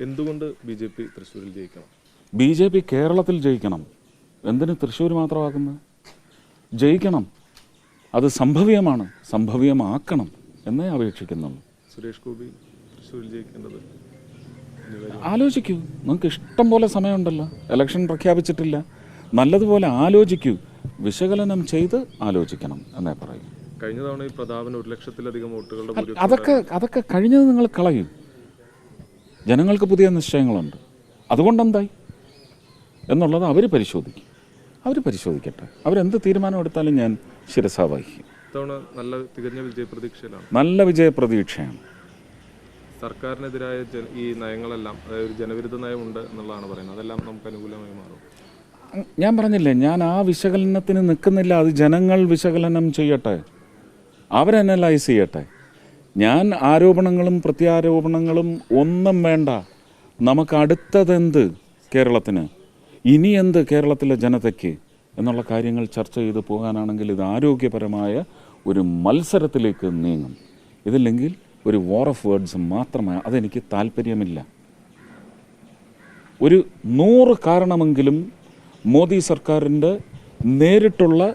എന്തുകൊണ്ട് B J P തൃശ്ശൂരിൽ ജയിക്കണം? ബി ജെ പി കേരളത്തിൽ ജയിക്കണം. എന്തിന് തൃശ്ശൂർ മാത്രമാക്കുന്നത്? ജയിക്കണം. അത് സംഭവ്യമാണ്. സംഭവ്യമാക്കണം എന്നേ അപേക്ഷിക്കുന്നുള്ളൂ. സുരേഷ് ഗോപി തൃശ്ശൂരിൽ ജയിക്കേണ്ടത് ആലോചിക്കൂ. നിങ്ങൾക്ക് ഇഷ്ടം പോലെ സമയമുണ്ടല്ലോ. ഇലക്ഷൻ പ്രഖ്യാപിച്ചിട്ടില്ല. നല്ലതുപോലെ ആലോചിക്കൂ. വിശകലനം ചെയ്ത് ആലോചിക്കണം എന്നേ പറയൂ. കഴിഞ്ഞ തവണ ഈ പ്രതാപന് ഒരു ലക്ഷത്തിലധികം വോട്ടുകളുടെ അതൊക്കെ അതൊക്കെ കഴിഞ്ഞത് നിങ്ങൾ കളയും. ജനങ്ങൾക്ക് പുതിയ നിശ്ചയങ്ങളുണ്ട്. അതുകൊണ്ടെന്തായി? എന്നുള്ളത് അവർ പരിശോധിക്കും. അവർ പരിശോധിക്കട്ടെ. അവരെന്ത് തീരുമാനം എടുത്താലും ഞാൻ ശിരസാ വഹിക്കും. നല്ല തികഞ്ഞ വിജയപ്രതീക്ഷയിലാണ്. നല്ല വിജയപ്രതീക്ഷയാണ്. സർക്കാരിനെതിരായ ഈ നയങ്ങളെല്ലാം അതായത് ജനവിരുദ്ധ നയമുണ്ട് എന്നുള്ളതാണ് പറയുന്നത്. അതെല്ലാം നമുക്ക് അനുകൂലമായി മാറും. ഞാൻ പറഞ്ഞില്ലേ ഞാൻ ആ വിശകലനത്തിന് നിൽക്കുന്നില്ല. അത് ജനങ്ങൾ വിശകലനം ചെയ്യട്ടെ. അവരനലൈസ് ചെയ്യട്ടെ. ഞാൻ ആരോപണങ്ങളും പ്രത്യാരോപണങ്ങളും ഒന്നും വേണ്ട. നമുക്ക് അടുത്തതെന്ത് കേരളത്തിന്? ഇനി എന്ത് കേരളത്തിലെ ജനതയ്ക്ക്? എന്നുള്ള കാര്യങ്ങൾ ചർച്ച ചെയ്ത് പോകാനാണെങ്കിൽ ഇത് ആരോഗ്യപരമായ ഒരു മത്സരത്തിലേക്ക് നീങ്ങും. ഇതില്ലെങ്കിൽ ഒരു വാർ ഓഫ് വേർഡ്സ് മാത്രമേ അതെനിക്ക് താല്പര്യമില്ല. ഒരു നൂറ് കാരണമെങ്കിലും മോദി സർക്കാരിന്റെ നേരിട്ടുള്ള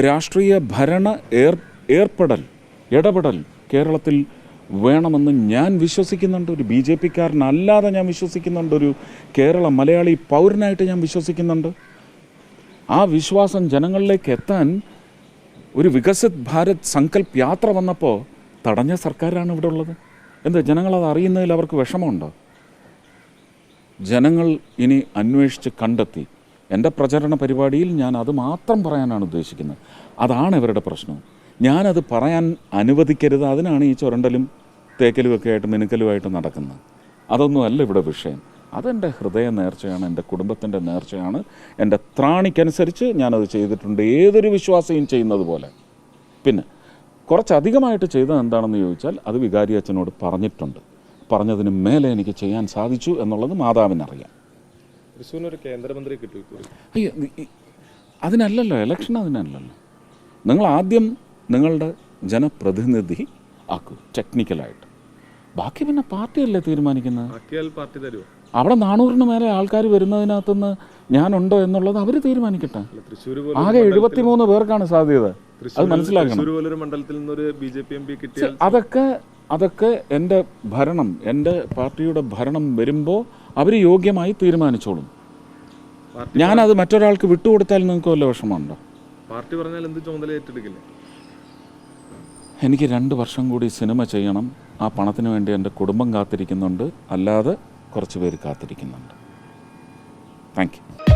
രാഷ്ട്രീയ ഭരണ ഏർ ഏർപ്പെടൽ ഇടപെടൽ കേരളത്തിൽ വേണമെന്ന് ഞാൻ വിശ്വസിക്കുന്നുണ്ട്. ഒരു ബി ജെ പിക്കാരനല്ലാതെ ഞാൻ വിശ്വസിക്കുന്നുണ്ട്. ഒരു കേരള മലയാളി പൗരനായിട്ട് ഞാൻ വിശ്വസിക്കുന്നുണ്ട്. ആ വിശ്വാസം ജനങ്ങളിലേക്ക് എത്താൻ ഒരു വികസിത് ഭാരത് സങ്കല്പ് യാത്ര വന്നപ്പോൾ തടഞ്ഞ സർക്കാരാണ് ഇവിടെ ഉള്ളത്. എന്താ ജനങ്ങളത് അറിയുന്നതിൽ അവർക്ക് വിഷമമുണ്ടോ? ജനങ്ങൾ ഇനി അന്വേഷിച്ച് കണ്ടെത്തി. എന്റെ പ്രചരണ പരിപാടിയിൽ ഞാൻ അത് മാത്രം പറയാനാണ് ഉദ്ദേശിക്കുന്നത്. അതാണ് ഇവരുടെ പ്രശ്നം. ഞാനത് പറയാൻ അനുവദിക്കരുത്. അതിനാണ് ഈ ചുരണ്ടലും തേക്കലും ഒക്കെ ആയിട്ട് മിനുക്കലുമായിട്ട് നടക്കുന്നത്. അതൊന്നുമല്ല ഇവിടെ വിഷയം. അതെന്റെ ഹൃദയ നേർച്ചയാണ് എന്റെ കുടുംബത്തിന്റെ നേർച്ചയാണ്. എന്റെ ത്രാണിക്കനുസരിച്ച് ഞാനത് ചെയ്തിട്ടുണ്ട്. ഏതൊരു വിശ്വാസിയും ചെയ്യുന്നത് പോലെ. പിന്നെ കുറച്ചധികമായിട്ട് ചെയ്തത് എന്താണെന്ന് ചോദിച്ചാൽ അത് വികാരി അച്ഛനോട് പറഞ്ഞിട്ടുണ്ട്. പറഞ്ഞതിന് മേലെ എനിക്ക് ചെയ്യാൻ സാധിച്ചു എന്നുള്ളത് മാതാവിനറിയാം. കേന്ദ്രമന്ത്രി കിട്ടും അയ്യോ അതിനല്ലല്ലോ ഇലക്ഷൻ അതിനല്ലല്ലോ. നിങ്ങൾ ആദ്യം നിങ്ങളുടെ ജനപ്രതിനിധി ആക്കൂ ടെക്നിക്കലായിട്ട് ബാക്കി പിന്നെ പാർട്ടിയല്ലേ തീരുമാനിക്കുന്നത് അവിടെ നാനൂറിന് മേലെ ആൾക്കാർ വരുന്നതിനകത്തുനിന്ന് ഞാനുണ്ടോ എന്നുള്ളത് അവർ തീരുമാനിക്കട്ടെ. ആകെ എഴുപത്തിമൂന്ന് പേർക്കാണ് സാധ്യത. അത് മനസ്സിലാക്കണം. അതൊക്കെ അതൊക്കെ എന്റെ ഭരണം എന്റെ പാർട്ടിയുടെ ഭരണം വരുമ്പോൾ അവർ യോഗ്യമായി തീരുമാനിച്ചോളും. ഞാനത് മറ്റൊരാൾക്ക് വിട്ടുകൊടുത്താൽ നിങ്ങൾക്ക് വല്ല വിഷമമുണ്ടോ? പാർട്ടി പറഞ്ഞാൽ എന്ത് ചുമതല ഏറ്റെടുക്കില്ലേ എനിക്ക് രണ്ട് വർഷം കൂടി സിനിമ ചെയ്യണം. ആ പണത്തിന് വേണ്ടി എന്റെ കുടുംബം കാത്തിരിക്കുന്നുണ്ട്. അല്ലാതെ കുറച്ച് പേര് കാത്തിരിക്കുന്നുണ്ട്. Thank you